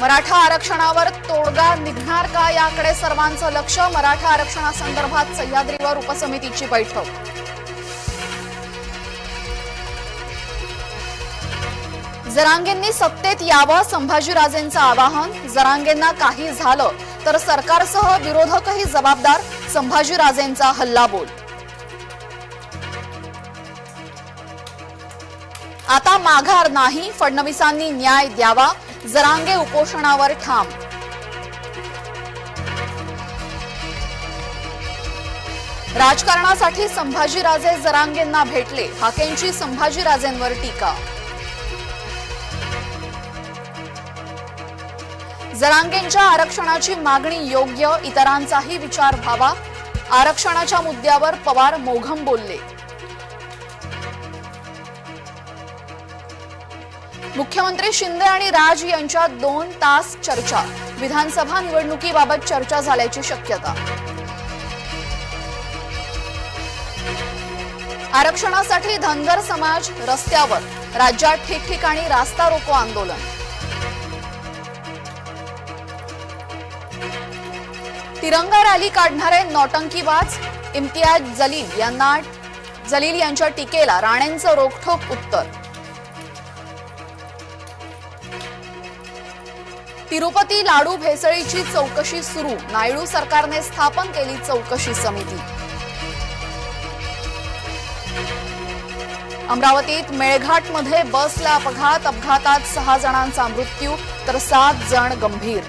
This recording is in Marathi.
मराठा आरक्षणावर तोडगा निघणार का याकडे सर्वांचं लक्ष? मराठा आरक्षणासंदर्भात सह्याद्रीवर उपसमितीची बैठक. जरांगेंनी सत्तेत यावं संभाजीराजेंचं आवाहन. जरांगेंना काही झालं तर सरकारसह विरोधकही जबाबदार. संभाजीराजेंचा हल्लाबोल. आता माघार नाही फडणवीसांनी न्याय द्यावा. जरांगे उपोषणावर ठाम. राजकारणासाठी संभाजीराजे जरांगेंना भेटले. हाकेंची संभाजीराजेंवर टीका. जरांगेंच्या आरक्षणाची मागणी योग्य इतरांचाही विचार व्हावा. आरक्षणाच्या मुद्द्यावर पवार मोघम बोलले. मुख्यमंत्री शिंदे आणि राज यांच्यात दोन तास चर्चा. विधानसभा निवडणुकीबाबत चर्चा झाल्याची शक्यता. आरक्षणासाठी धनगर समाज रस्त्यावर. राज्यात ठिकठिकाणी रास्ता रोको आंदोलन. तिरंगा रॅली काढणारे नौटंकीवाज इम्तियाज जलील यांना जलील यांच्या टीकेला राणेंचं रोखठोक उत्तर. तिरुपती लाडू भेसळीची चौकशी सुरू. नायडू सरकारने स्थापन केली चौकशी समिती. अमरावतीत मेळघाटमध्ये बसला अपघात. अपघातात सहा जणांचा मृत्यू तर सात जण गंभीर.